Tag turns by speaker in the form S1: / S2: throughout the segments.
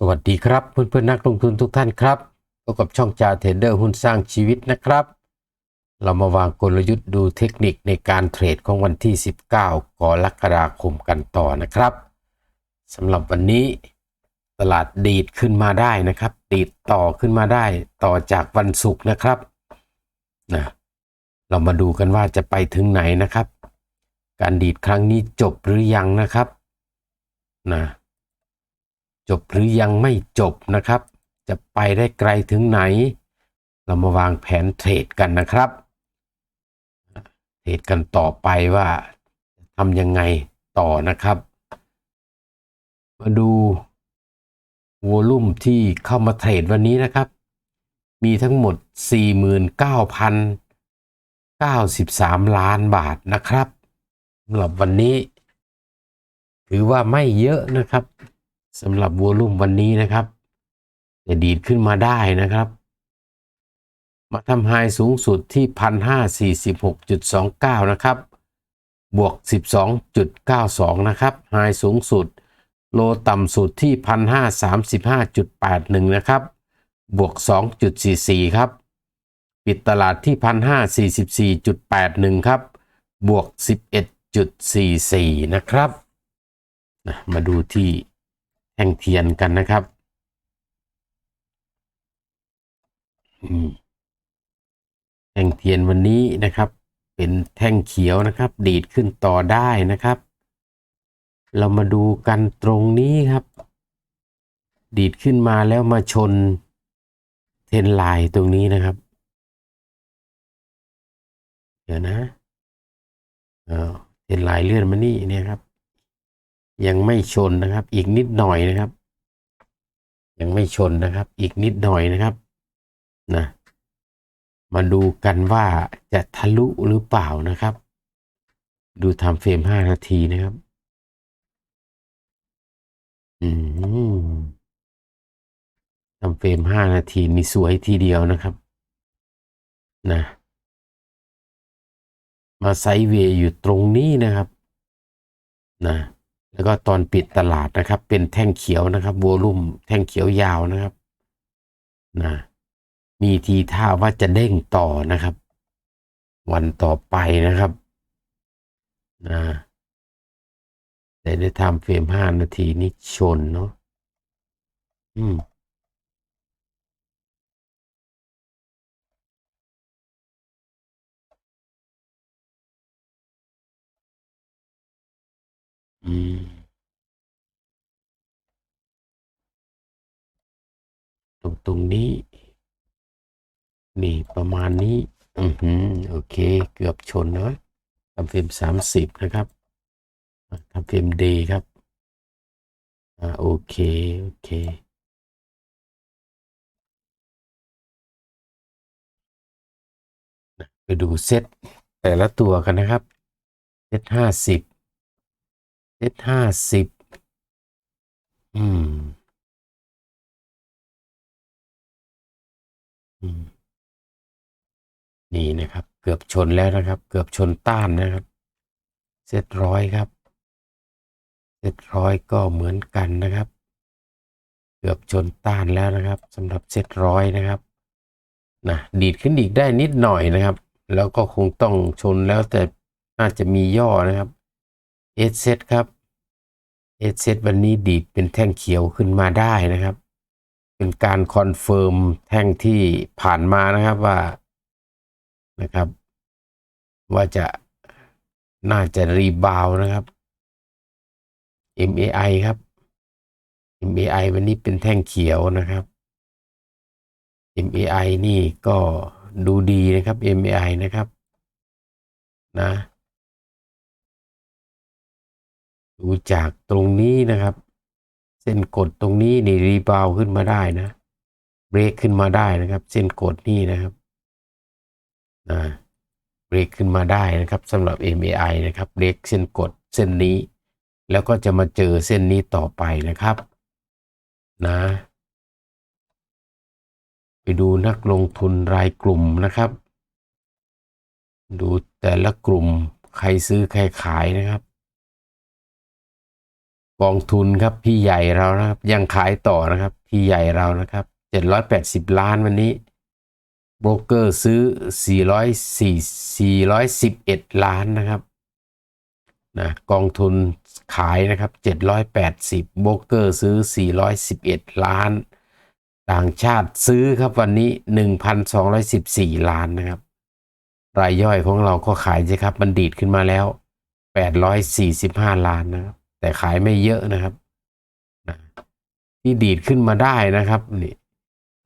S1: สวัสดีครับเพื่อนๆนักลงทุนทุกท่านครับพบกับช่องจาเทรดเดอร์หุ้นสร้างชีวิตนะครับ เรามาวางกลยุทธ์ดูเทคนิคในการเทรดของวันที่ 19 กรกฎาคมกันต่อนะครับสำหรับวันนี้ตลาดดีดขึ้นมาได้นะครับ ดีดต่อขึ้นมาได้ต่อจากวันศุกร์นะครับนะเรามาดูกันว่าจะไปถึงไหนนะครับ การดีดครั้งนี้จบหรือยังนะครับนะ จบหรือยังไม่จบนะครับ จะไปได้ไกลถึงไหน เรามาวางแผนเทรดกันนะครับเทรดกันต่อไปว่าทำยังไงต่อนะครับ มาดูวอลุ่มที่เข้ามาเทรดวันนี้นะครับ มีทั้งหมด 49,093 ล้านบาทนะครับสำหรับวันนี้ ถือว่าไม่เยอะนะครับ สำหรับวอลุ่มวันนี้นะครับ จะดีดขึ้นมาได้นะครับ มาทำไฮสูงสุดที่ 1,546.29 นะครับ บวก 12.92 นะครับไฮสูงสุด โลต่ำสุดที่ 1,535.81 นะครับ บวก 2.44 ครับ ปิดตลาดที่ 1,544.81 ครับ บวก 11.44 นะครับ มาดูที่ แท่งเทียนกันนะครับ แท่งเทียนวันนี้นะครับ เป็นแท่งเขียวนะครับ ดีดขึ้นต่อได้นะครับ เรามาดูกันตรงนี้ครับ ดีดขึ้นมาแล้วมาชนเทนไลน์ตรงนี้นะครับ เดี๋ยวนะ เออเทนไลน์เลื่อนมานี่เนี่ยครับ ยังไม่ชนนะครับ อีกนิดหน่อยนะครับ ยังไม่ชนนะครับ อีกนิดหน่อยนะครับนะมาดูกันว่าจะทะลุหรือเปล่านะครับ ดูทำเฟรมห้านาทีนะครับ อืมทำเฟรมห้านาทีนี่สวยทีเดียวนะครับ นะ มาไซเวย์อยู่ตรงนี้นะครับ นะ แล้วก็ตอนปิดตลาดนะครับ เป็นแท่งเขียวนะครับวอลุ่มแท่งเขียวยาวนะครับนะมีทีท่าว่าจะเด้งต่อนะครับ วันต่อไปนะครับนะแต่ได้ทำเฟรมห้านาทีนี้ชนเนาะอืม อืม ตรงตรงนี้ นี่ประมาณนี้ อือหือโอเค เกือบชนนะทำเฟรมสามสิบนะครับทำเฟรมดย์ครับ อ่า โอเค โอเคไปดูเซตแต่ละตัวกันนะครับ เซตห้าสิบ เซตห้าสิบอืม อืม นี่นะครับ เกือบชนแล้วนะครับ เกือบชนต้านนะครับ เซตร้อยครับ เซตร้อยก็เหมือนกันนะครับ เกือบชนต้านแล้วนะครับสำหรับเซตร้อยนะครับนะดีดขึ้นอีกได้นิดหน่อยนะครับ แล้วก็คงต้องชนแล้วแต่น่าจะมีย่อนะครับ เอสเซตครับเอสเซตวันนี้ดีดเป็นแท่งเขียวขึ้นมาได้นะครับ เป็นการคอนเฟิร์มแท่งที่ผ่านมานะครับว่านะครับ ว่าจะน่าจะรีบาวนะครับ MAI ครับ MAI วันนี้เป็นแท่งเขียวนะครับ MAI นี่ก็ดูดีนะครับ MAI นะครับ นะ ดูจากตรงนี้นะครับ เส้นกดตรงนี้นี่รีบาวขึ้นมาได้นะเบรกขึ้นมาได้นะครับ เส้นกดนี่นะครับนะเบรกขึ้นมาได้นะครับสำหรับ MAI นะครับเบรกเส้นกดเส้นนี้ แล้วก็จะมาเจอเส้นนี้ต่อไปนะครับ นะ ไปดูนักลงทุนรายกลุ่มนะครับ ดูแต่ละกลุ่มใครซื้อใครขายนะครับ กองทุนครับพี่ใหญ่เรานะครับยังขายต่อนะครับพี่ใหญ่เรานะครับเจ็ดร้อยแปดสิบล้านวันนี้โบรกเกอร์ซื้อสี่ร้อยสี่สี่ร้อยสิบเอ็ดล้านนะครับนะกองทุนขายนะครับเจ็ดร้อยแปดสิบโบรกเกอร์ซื้อสี่ร้อยสิบเอ็ดล้าน ต่างชาติซื้อครับวันนี้หนึ่งพันสองร้อยสิบสี่ล้านนะครับ รายย่อยของเราก็ขายสิครับมันดีดขึ้นมาแล้วแปดร้อยสี่สิบห้าล้านนะครับ แต่ขายไม่เยอะนะครับที่ดีดขึ้นมาได้นะครับนี่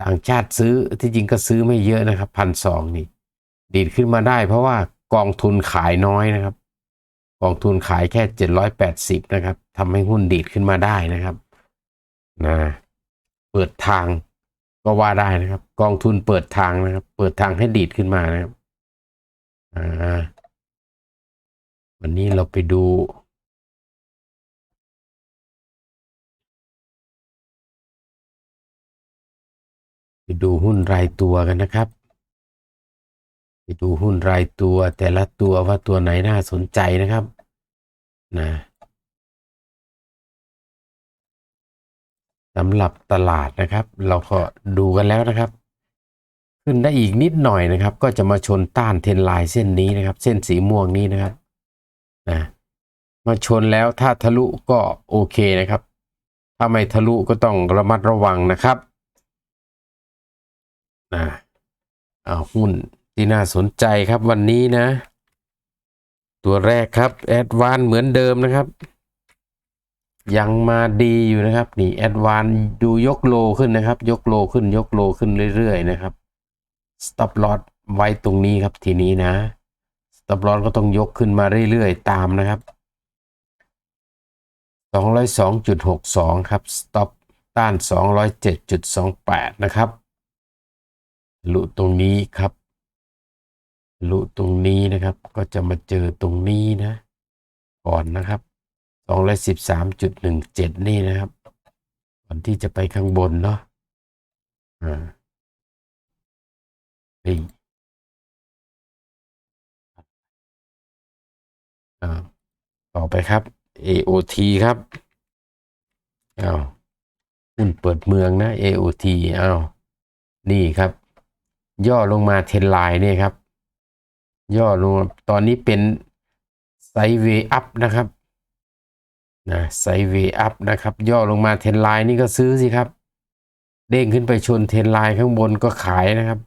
S1: ต่างชาติซื้อที่จริงก็ซื้อไม่เยอะนะครับพันสองนี่ ดีดขึ้นมาได้ เพราะว่ากองทุนขายน้อยนะครับ กองทุนขายแค่เจ็ดร้อยแปดสิบนะครับทำให้หุ้นดีดขึ้นมาได้นะครับนะเปิดทางก็ว่าได้นะครับ กองทุนเปิดทางนะครับ เปิดทางให้ดีดขึ้นมานะครับอ่าวันนี้เราไปดู ไปดูหุ้นรายตัวกันนะครับ ไปดูหุ้นรายตัวแต่ละตัวว่าตัวไหนน่าสนใจนะครับนะสำหรับตลาดนะครับ เราก็ดูกันแล้วนะครับ ขึ้นได้อีกนิดหน่อยนะครับ ก็จะมาชนต้านเทนไลน์เส้นนี้นะครับ เส้นสีม่วงนี้นะครับนะมาชนแล้วถ้าทะลุก็โอเคนะครับ ถ้าไม่ทะลุก็ต้องระมัดระวังนะครับ นะเอาหุ้นที่น่าสนใจครับวันนี้นะ ตัวแรกครับแอดวานเหมือนเดิมนะครับ ยังมาดีอยู่นะครับ นี่แอดวานดูยกโลขึ้นนะครับ ยกโลขึ้น ยกโลขึ้นเรื่อยๆนะครับ stop loss ไว้ตรงนี้ครับทีนี้นะ stop loss ก็ต้องยกขึ้นมาเรื่อยๆ ตามนะครับ202.62 ครับ stop ต้าน 207.28 นะครับ ทะลุตรงนี้ครับทะลุตรงนี้นะครับ ก็จะมาเจอตรงนี้นะ ก่อนนะครับ213.17นี่นะครับก่อนที่จะไปข้างบนเนาะอ่านี่อ่าต่อไปครับ AOT ครับอ้าวหุ้นเปิดเมืองนะ AOT อ้าวนี่ครับ ย่อลงมาเทรนไลน์เนี่ยครับ ย่อลงมาตอนนี้เป็นไซด์เวอัพนะครับนะไซด์เวอัพนะครับ ย่อลงมาเทรนไลน์นี่ก็ซื้อสิครับ เด้งขึ้นไปชนเทรนไลน์ข้างบนก็ขายนะครับ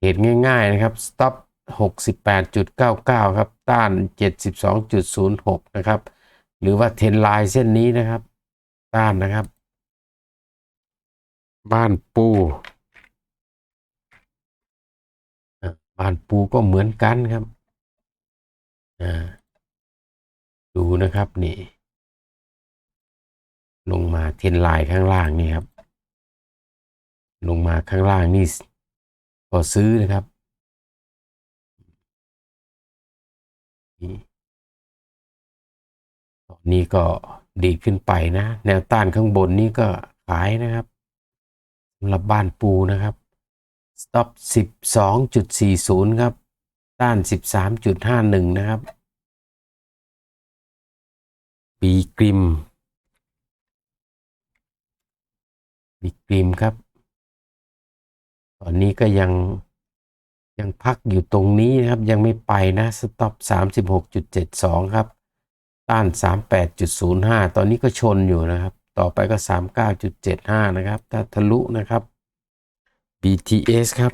S1: เหตุง่ายๆนะครับ stop 68.99 ครับ ต้าน 72.06 นะครับ หรือว่าเทนไลน์เส้นนี้นะครับ ต้านนะครับ บ้านปู บ้านปูก็เหมือนกันครับอ่าดูนะครับนี่ ลงมาเทนไลน์ข้างล่างนี่ครับ ลงมาข้างล่างนี่ก็ซื้อนะครับนี่ตอนนี้ก็ดีขึ้นไปนะ แนวต้านข้างบนนี่ก็ขายนะครับสำหรับบ้านปูนะครับ stop 12.40 ครับ ต้าน 13.51 นะครับ ปีกริมปีกริมครับ ตอนนี้ก็ยังยังพักอยู่ตรงนี้นะครับ ยังไม่ไปนะสต็อป36.72 ครับ ต้าน 38.05 ตอนนี้ก็ชนอยู่นะครับ ต่อไปก็ 39.75 นะครับ ถ้าทะลุนะครับ BTS ครับ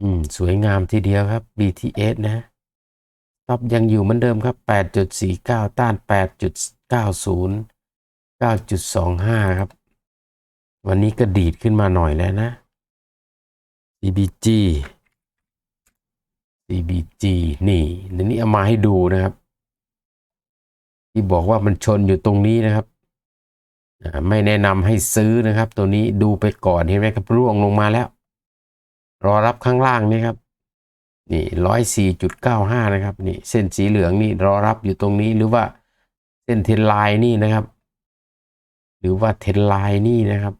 S1: อืม สวยงามทีเดียวครับ BTS นะท็อปยังอยู่เหมือนเดิมครับ 8.49 ต้าน 8.90 9.25 ครับ วันนี้ก็ดีดขึ้นมาหน่อยแล้วนะ CBG CBG นี่นี้เอามาให้ดูนะครับ ที่บอกว่ามันชนอยู่ตรงนี้นะครับ ไม่แนะนำให้ซื้อนะครับ ตัวนี้ดูไปก่อนเห็นไหมครับร่วงลงมาแล้ว รอรับข้างล่างนี่ครับ นี่ร้อยสี่จุดเก้าห้านะครับนี่เส้นสีเหลืองนี่รอรับอยู่ตรงนี้หรือว่าเส้นเทนไลน์นี่นะครับ หรือว่าเทนไลน์นี่นะครับ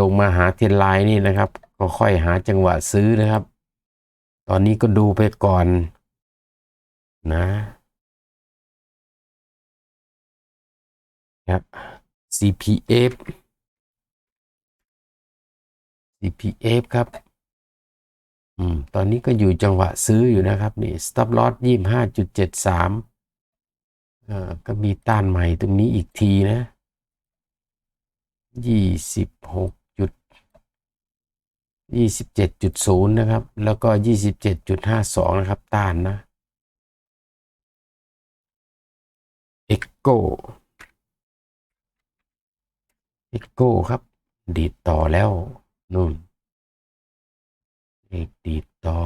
S1: ลงมาหาเทนไลน์นี่นะครับ ก็ค่อยหาจังหวะซื้อนะครับ ตอนนี้ก็ดูไปก่อนนะ ครับ CPF CPF ครับ อืม ตอนนี้ก็อยู่จังหวะซื้ออยู่นะครับ นี่ stop loss ยี่ห้าจุดเจ็ดสามอ่าก็มีต้านใหม่ตรงนี้อีกทีนะยี่สิบหกจุดยี่สิบเจ็ดจุดศูนย์นะครับ แล้วก็ยี่สิบเจ็ดจุดห้าสองนะครับ ต้านนะ Echo Echo ครับ ดีดต่อแล้วนู่นเอกดีดต่อ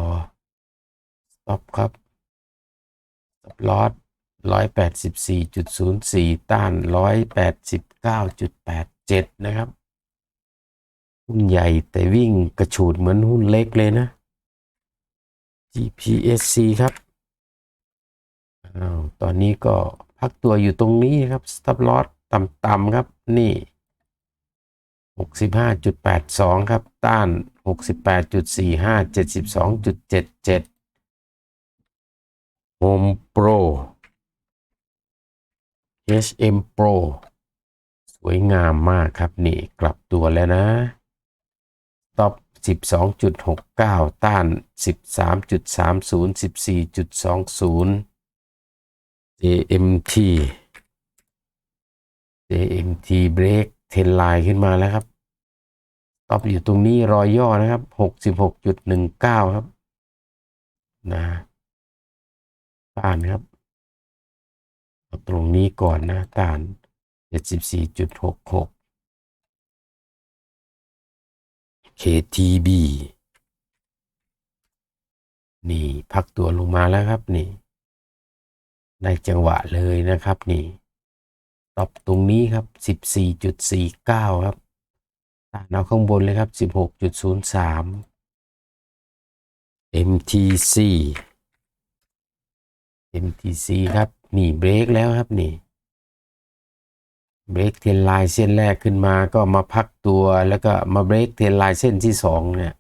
S1: stop ครับ stop loss ร้อยแปดสิบสี่จุดศูนย์สี่ต้านร้อยแปดสิบเก้าจุดแปดเจ็ดนะครับ หุ้นใหญ่แต่วิ่งกระฉูดเหมือนหุ้นเล็กเลยนะ GPSC ครับอ้าวตอนนี้ก็พักตัวอยู่ตรงนี้ครับ stop loss ต่ำๆครับ นี่ 65.82 ครับ ต้าน 68.45 72.77 Home Pro HM Pro สวยงามมากครับ นี่กลับตัวแล้วนะ Top 12.69 ต้าน 13.30 14.20 JMT JMT Break เทนไลน์ขึ้นมาแล้วครับตอบอยู่ตรงนี้รอยย่อนะครับ66.19ครับ นะต้านครับ ตรงนี้ก่อนนะต้าน74.66 KTB นี่พักตัวลงมาแล้วครับนี่ ได้จังหวะเลยนะครับนี่ ตอบตรงนี้ครับ 14.49 ครับต้านเอาข้างบนเลยครับ 16.03 MTC MTC ครับนี่เบรกแล้วครับนี่เบรกเทนไลน์เส้นแรกขึ้นมาก็มาพักตัวแล้วก็มาเบรกเทนไลน์เส้นที่สองเนี่ย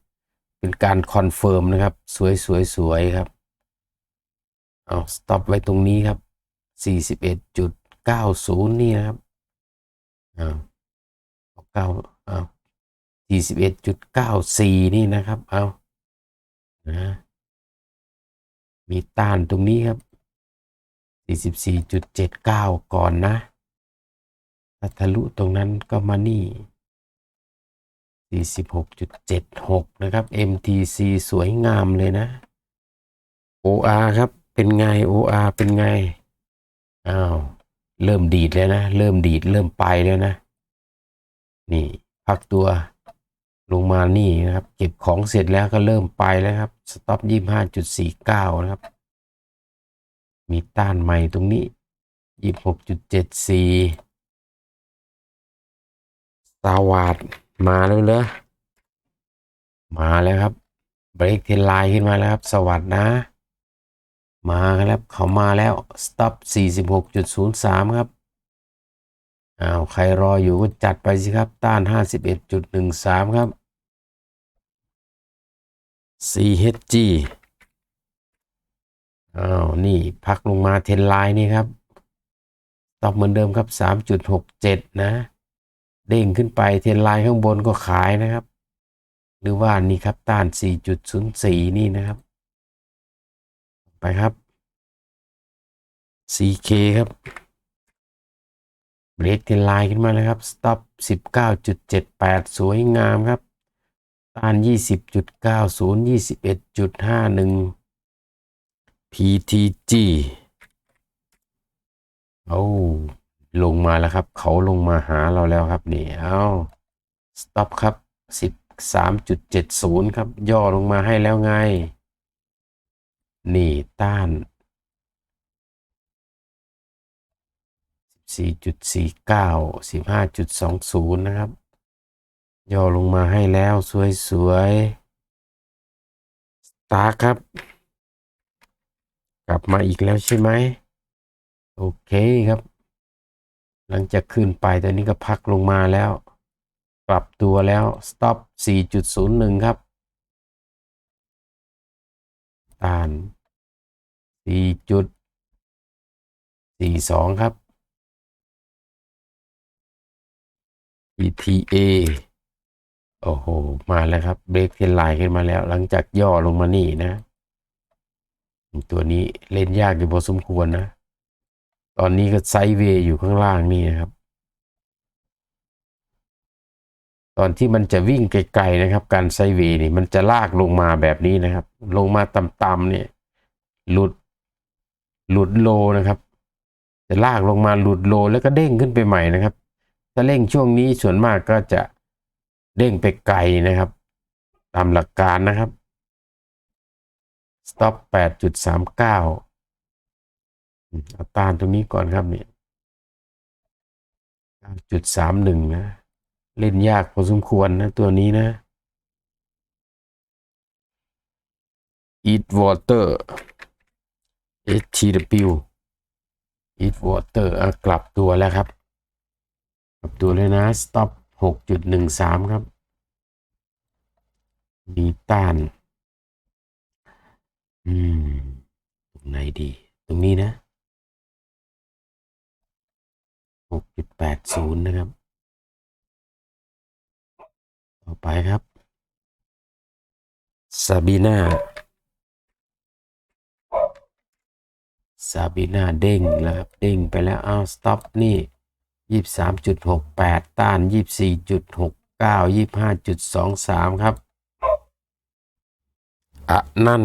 S1: เป็นการคอนเฟิร์มนะครับ สวยสวยสวยครับเอาสต็อปไว้ตรงนี้ครับ 41. 41.90นี่นะครับอ้าวเก้าอ้าว41.94นี่นะครับเอานะมีต้านตรงนี้ครับ44.79ก่อนนะถ้าทะลุตรงนั้นก็มานี่ 46.76 นะครับ MTC สวยงามเลยนะ OR ครับ เป็นไง OR เป็นไง อ้าว เริ่มดีดแล้วนะ เริ่มดีด เริ่มไปแล้วนะ นี่ พักตัวลงมานี่นะครับ เก็บของเสร็จแล้วก็เริ่มไปแล้วครับสต็อป25.49นะครับ มีต้านใหม่ตรงนี้26.74สวาดมาแล้วเหรอมาแล้วครับเบรกเทนไลน์ขึ้นมาแล้วครับ สวัสดนะ มาครับเขามาแล้วสต็อป46.03 ครับอ้าวใครรออยู่ก็จัดไปสิครับ ต้าน 51.13 ครับ CHG อ้าว นี่พักลงมาเทนไลน์นี่ครับตอบเหมือนเดิมครับ 3.67 นะ เด้งขึ้นไปเทนไลน์ข้างบนก็ขายนะครับ หรือว่านี่ครับต้าน 4.04 นี่นะครับ ไปครับ CK ครับเบรกเทนไลน์ขึ้นมาแล้วครับ stop 19.78 สวยงามครับ ต้าน 20.90 21.51 PTG เอาลงมาแล้วครับ เขาลงมาหาเราแล้วครับนี่เอา stop ครับ 13.70 ครับ ย่อลงมาให้แล้วไง หนี่ต้าน4.49 15.20 นะครับ ย่อลงมาให้แล้วสวยๆสตาร์ครับ กลับมาอีกแล้วใช่ไหม โอเคครับ หลังจากขึ้นไปตอนนี้ก็พักลงมาแล้ว ปรับตัวแล้ว stop 4.01 ครับ ต้าน 4.42 ครับ ETA โอ้โห มาแล้วครับ เบรกเทนไลน์ขึ้นมาแล้ว หลังจากย่อลงมานี่นะ ตัวนี้เล่นยากอยู่พอสมควรนะ ตอนนี้ก็ไซด์เวย์อยู่ข้างล่างนี่นะครับ ตอนที่มันจะวิ่งไกลๆนะครับ การไซเวนี่มันจะลากลงมาแบบนี้นะครับ ลงมาต่ำๆเนี่ยหลุดหลุดโลนะครับจะลากลงมาหลุดโลแล้วก็เด้งขึ้นไปใหม่นะครับ ถ้าเร่งช่วงนี้ส่วนมากก็จะเด้งไปไกลนะครับ ตามหลักการนะครับ stop 8.39เอาต้านตรงนี้ก่อนครับเนี่ย9.31นะ เล่นยากพอสมควรนะตัวนี้นะ eat water HTW eat water อะกลับตัวแล้วครับ กลับตัวเลยนะ stop 6.13 ครับ มีต้าน อืม ตรงไหนดี ตรงนี้นะ 6.80 นะครับ ต่อไปครับซาบีนาซาบีนาเด้งแล้วครับเด้งไปแล้วอ้าวสต็อปนี่ยี่สามจุดหกแปดต้านยี่สี่จุดหกเก้ายี่ห้าจุดสองสามครับอะนั่น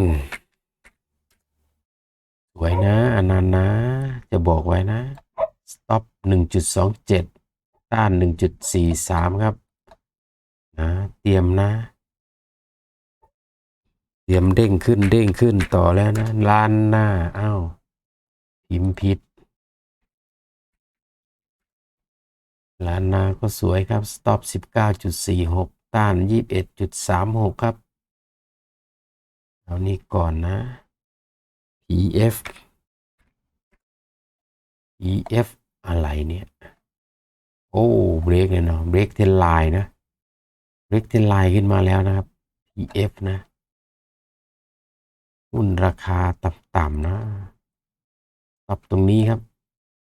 S1: สวยนะอนันนะ จะบอกไว้นะสต็อปหนึ่งจุดสองเจ็ดต้านหนึ่งจุดสี่สามครับ นะเตรียมนะ เตรียมเด้งขึ้นเด้งขึ้นต่อแล้วนะลานหน้าอ้าวพิมพ์ผิดลานนาก็สวยครับ สต็อป 19.46 ต้าน 21.36 ครับเอานี้ก่อนนะ PF PF อะไรเนี่ย โอ้ เบรกเลยเนาะ เบรกเทนไลน์นะ เบรกเทนไลน์ขึ้นมาแล้วนะครับ PF นะหุ้นราคาต่ำๆนะปรับตรงนี้ครับ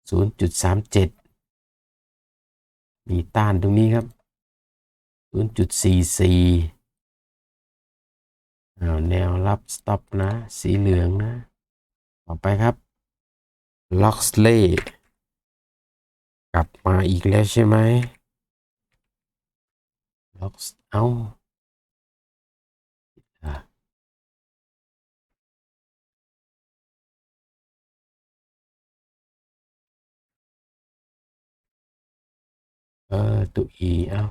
S1: 0.37 มีต้านตรงนี้ครับ 0.44อาแนวรับสต็อปนะ สีเหลืองนะ ต่อไปครับล็อกสเลย์กลับมาอีกแล้วใช่ไหม ล็อกเอาเออตัวอีเอา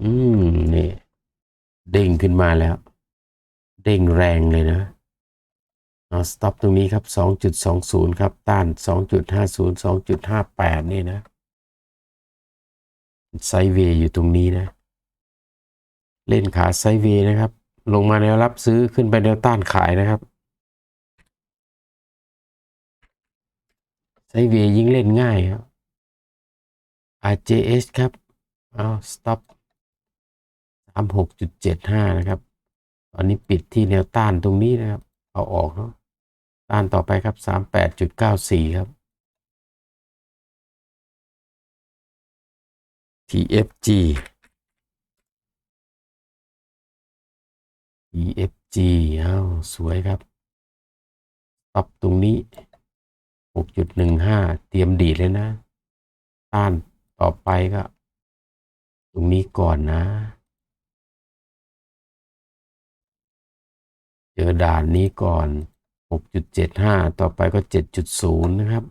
S1: อืมนี่เด้งขึ้นมาแล้ว เด้งแรงเลยนะเอาสต็อปตรงนี้ครับ 2.20 ครับ ต้าน 2.50 2.58 นี่นะ ไซเวย์อยู่ตรงนี้นะ เล่นขาไซเวย์นะครับ ลงมาแนวรับซื้อขึ้นไปแนวต้านขายนะครับ ไซเวย์ยิ่งเล่นง่ายครับ RJS ครับ เอา stop 36.75นะครับ ตอนนี้ปิดที่แนวต้านตรงนี้นะครับ เอาออกเนาะ ต้านต่อไปครับ38.94ครับ TFG TFG เอาสวยครับปรับตรงนี้ 6.15 เตรียมดีเลยนะ ต้านต่อไปก็ ตรงนี้ก่อนนะ เจอด่านนี้ก่อน 6.75 ต่อไปก็ 7.0 นะครับ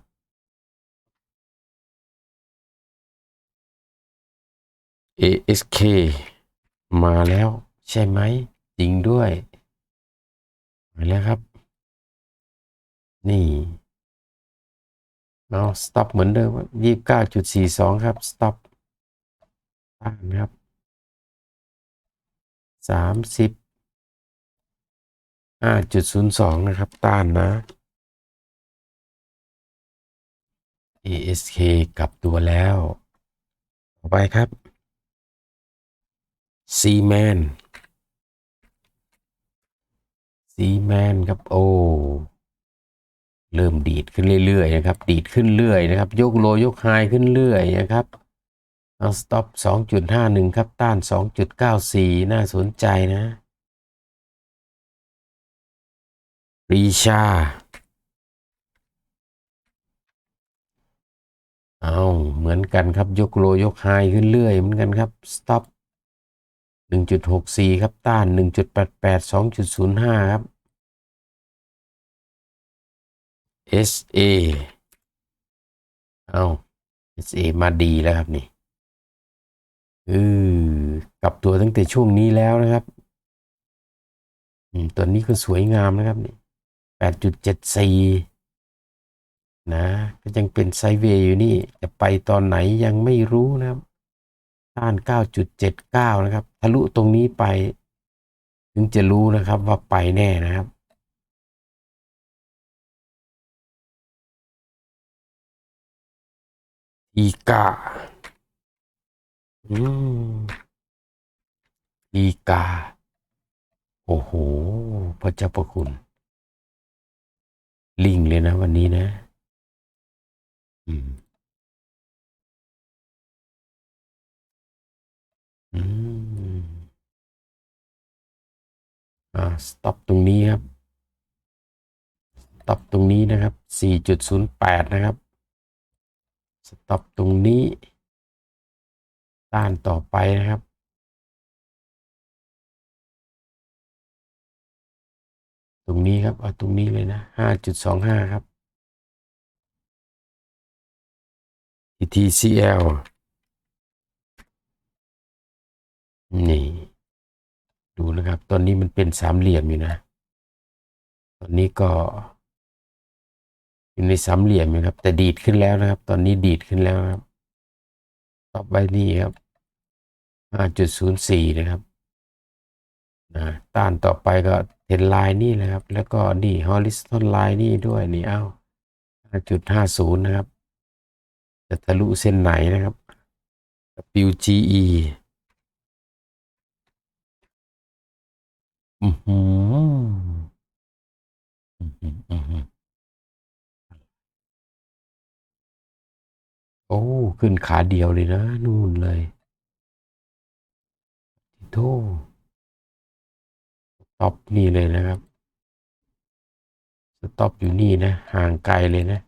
S1: ASK มาแล้วใช่ไหม จริงด้วย มาแล้วครับ นี่เอา stop เหมือนเดิมยี่สิบเก้าจุดสี่สองครับ stop ต้านครับสามสิบห้าจุดศูนย์สองนะครับ ต้านนะ ASK กลับตัวแล้ว ต่อไปครับ C-Man C-Man ครับโอ้เริ่มดีดขึ้นเรื่อยๆนะครับ ดีดขึ้นเรื่อยนะครับ ยกโลยกไฮขึ้นเรื่อยนะครับเอาสต็อปสองจุดห้าหนึ่งครับ ต้านสองจุดเก้าสี่น่าสนใจนะรีชา เอาเหมือนกันครับ ยกโลยกไฮขึ้นเรื่อยเหมือนกันครับสต็อป หนึ่งจุดหกสี่ครับ ต้านหนึ่งจุดแปดแปดสองจุดศูนย์ห้าครับ SA เอา SA มาดีแล้วครับนี่เออกลับตัวตั้งแต่ช่วงนี้แล้วนะครับตัวนี้ก็สวยงามนะครับนี่แปดจุเจ็ดสี่นะ ก็ยังเป็นไซเวย์อยู่นี่ จะไปตอนไหนยังไม่รู้นะครับ ต้านเก้าจุดเจ็ดเก้านะครับ ทะลุตรงนี้ไป ถึงจะรู้นะครับว่าไปแน่นะครับ อีกาอืมอีกา โอ้โห พระเจ้าประคุณ ลิงเลยนะวันนี้นะ อืม อืม อ่าสต็อปตรงนี้ครับสต็อปตรงนี้นะครับ 4.08 นะครับสต็อปตรงนี้ ต้านต่อไปนะครับตรงนี้ครับ เอาตรงนี้เลยนะ5.25ครับ TTCL นี่ ดูนะครับ ตอนนี้มันเป็นสามเหลี่ยมอยู่นะ ตอนนี้ก็ อยู่ในสามเหลี่ยมนะครับ แต่ดีดขึ้นแล้วนะครับ ตอนนี้ดีดขึ้นแล้วครับต่อไปนี่ครับ5.04นะครับนะต้านต่อไปก็เทนลน์นี่นะครับ แล้วก็นี่ horizontal line นี่ด้วยนี่เอ้า5.50นะครับ จะทะลุเส้นไหนนะครับ WGE อือหืออือหืออือหือโอ้ ขึ้นขาเดียวเลยนะ นู่นเลยโธ่สต็อปนี่เลยนะครับ สต็อปอยู่นี่นะ ห่างไกลเลยนะ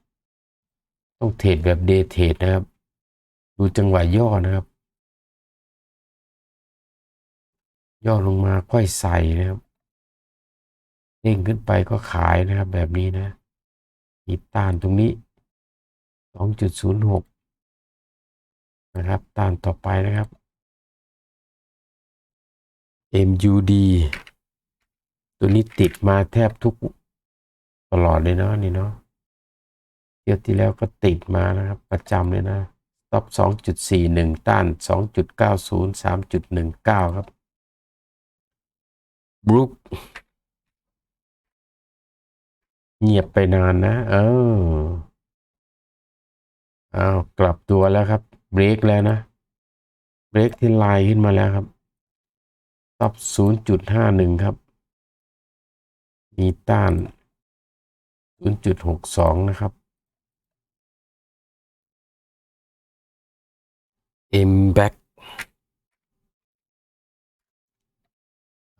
S1: ต้องเทรดแบบเดย์เทรดนะครับ ดูจังหวะย่อนะครับ ย่อลงมาค่อยใส่นะครับ เด้งขึ้นไปก็ขายนะครับแบบนี้นะมีต้านตรงนี้ 2.06 นะครับ ต้านต่อไปนะครับ MUD ตัวนี้ติดมาแทบทุกตลอดเลยเนาะนี่เนาะเที่ยวที่แล้วก็ติดมานะครับ ประจำเลยนะต็อป2.41 ต้าน 2.90 3.19 ครับบรูค เงียบไปนานนะ เอออ้าวกลับตัวแล้วครับ เบรกแล้วนะ เบรกที่ไลน์ขึ้นมาแล้วครับต็อป0.51ครับ มีต้าน0.62นะครับ M back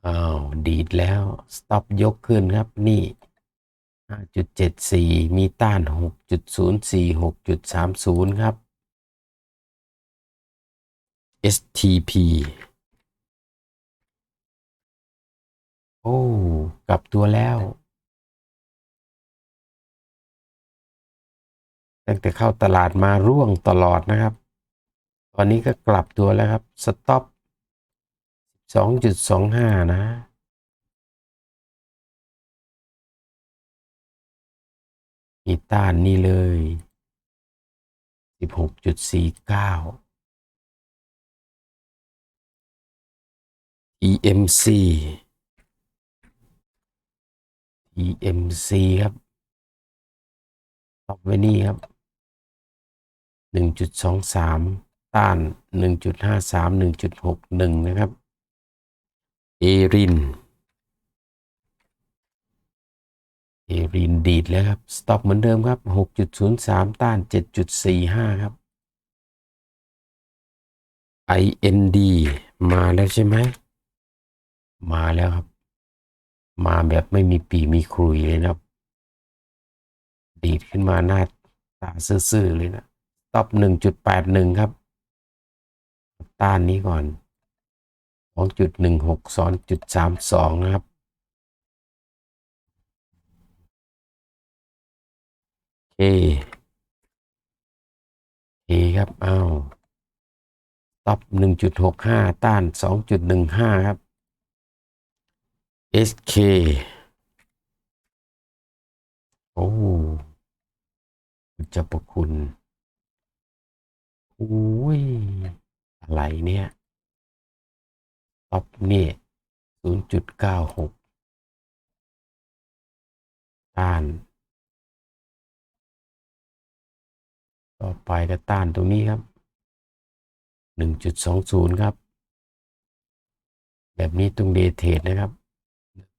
S1: อ้าว ดีดแล้ว สต็อปยกขึ้นครับ นี่ 5.74 มีต้าน 6.04 6.30 ครับ STP โอ้ กลับตัวแล้ว ตั้งแต่เข้าตลาดมาร่วงตลอดนะครับ ตอนนี้ก็กลับตัวแล้วครับ สต็อป2.25 นะ มีต้านนี่เลย 16.49 EMC EMC ครับตอบไว้นี่ครับ 1.23 ต้าน 1.53 1.61 นะครับ เอริน เอรินดีดแล้วครับ สต็อปเหมือนเดิมครับ 6.03 ต้าน 7.45 ครับ IND มาแล้วใช่ไหม มาแล้วครับ มาแบบไม่มีปีมีครุยเลยนะครับ ดีดขึ้นมาหน้าตาซื่อๆเลยนะต็อปหนึ่งจุดแปดหนึ่งครับ ต้านนี้ก่อนสองจุดหนึ่งหกสองจุดสามสองนะครับ เคเคครับอ้าวต็อปหนึ่งจุดหกห้าต้านสองจุดหนึ่งห้าครับ SK โอ้จ้าประคุณอุ้ย อะไรเนี่ยท็อปเนี่ยศูนย์จุดเก้าหกต้าน ต่อไปก็ต้านตรงนี้ครับหนึ่งจุดสองศูนย์ครับ แบบนี้ตรงเดทเทดนะครับ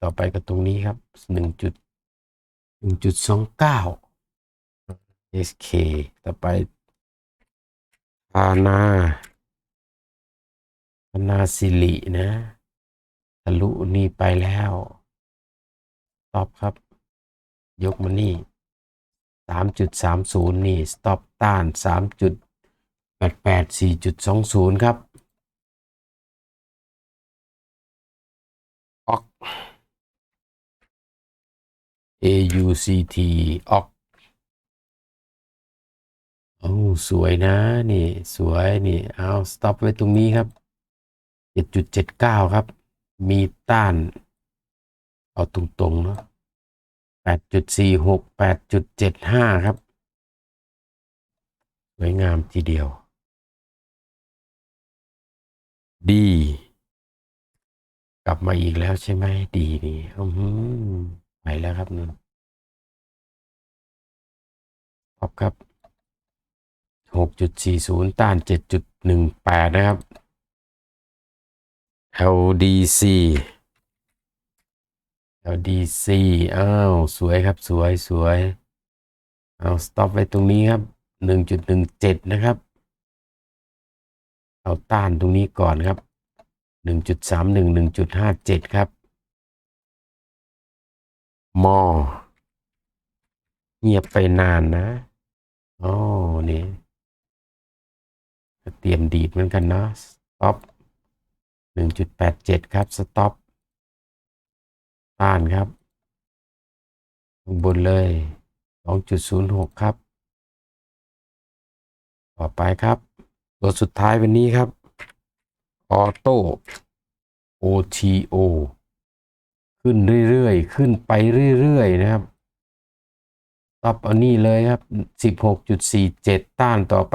S1: ต่อไปก็ตรงนี้ครับหนึ่งจุดหนึ่งจุดสองเก้า SK ต่อไปพานาพานาสิรินะทะลุนี่ไปแล้วต็อปครับ ยกมานี่ สามจุดสามศูนย์นี่สต็อปต้านสามจุดแปดแปดสี่จุดสองศูนย์ครับออก AUCT ออกโอ้สวยนะ นี่ สวยนี่ เอาสต็อปไว้ตรงนี้ครับ 7.79 ครับ มีต้าน เอาตรงๆเนาะ 8.46 8.75 ครับ สวยงามทีเดียว ดี กลับมาอีกแล้วใช่ไหมดีนี่อือหือไปแล้วครับนุ่นพบครับ 6.40 ต้าน 7.18 นะครับ LDC LDC อ้าวสวยครับสวยสวยเอาสต็อปไว้ตรงนี้ครับ 1.17 นะครับ เอาต้านตรงนี้ก่อนครับ 1.31 1.57 ครับมอเงียบไปนานนะอ๋อนี่เตรียมดีดเหมือนกันเนาะสต็อป1.87 ครับสต็อป ต้านครับข้างบนเลย 2.06 ครับ ต่อไปครับ ตัวสุดท้ายวันนี้ครับออโต้ OTO ขึ้นเรื่อยๆ ขึ้นไปเรื่อยๆ นะครับต่อเอานี่เลยครับ 16.47 ต้านต่อไป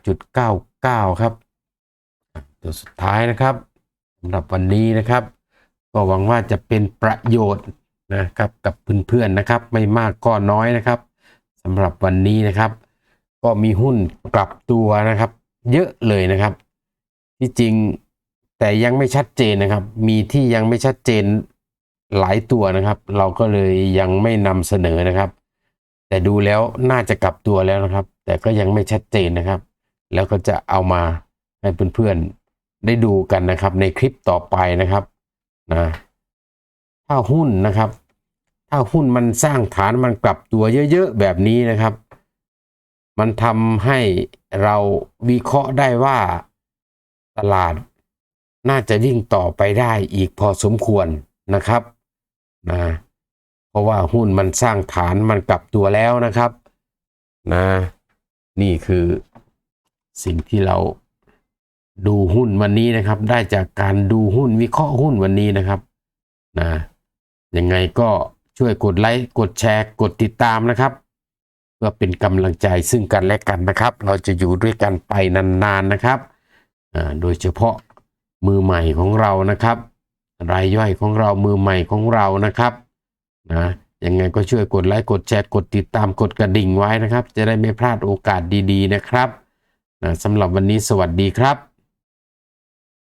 S1: 18.99 ครับ ตัวสุดท้ายนะครับสำหรับวันนี้นะครับ ก็หวังว่าจะเป็นประโยชน์นะครับกับเพื่อนๆนะครับ ไม่มากก็น้อยนะครับสำหรับวันนี้นะครับ ก็มีหุ้นกลับตัวนะครับ เยอะเลยนะครับ ที่จริงแต่ยังไม่ชัดเจนนะครับ มีที่ยังไม่ชัดเจนหลายตัวนะครับ เราก็เลยยังไม่นำเสนอนะครับ แต่ดูแล้วน่าจะกลับตัวแล้วนะครับ แต่ก็ยังไม่ชัดเจนนะครับ แล้วก็จะเอามาให้เพื่อนๆได้ดูกันนะครับ ในคลิปต่อไปนะครับ นะถ้าหุ้นนะครับ ถ้าหุ้นมันสร้างฐานมันกลับตัวเยอะๆแบบนี้นะครับ มันทำให้เราวิเคราะห์ได้ว่าตลาดน่าจะวิ่งต่อไปได้อีกพอสมควรนะครับนะเพราะว่าหุ้นมันสร้างฐานมันกลับตัวแล้วนะครับนะนี่คือสิ่งที่เรา ดูหุ้นวันนี้นะครับ ได้จากการดูหุ้นวิเคราะห์หุ้นวันนี้นะครับนะยังไงก็ช่วยกดไลค์กดแชร์ กดติดตามนะครับ เพื่อเป็นกำลังใจซึ่งกันและกันนะครับ เราจะอยู่ด้วยกันไปนานๆนะครับอ่าโดยเฉพาะมือใหม่ของเรานะครับ รายย่อยของเรามือใหม่ของเรานะครับนะยังไงก็ช่วยกดไลค์กดแชร์กดติดตามกดกระดิ่งไว้นะครับ จะได้ไม่พลาดโอกาสดีๆนะครับนะสำหรับวันนี้สวัสดีครับ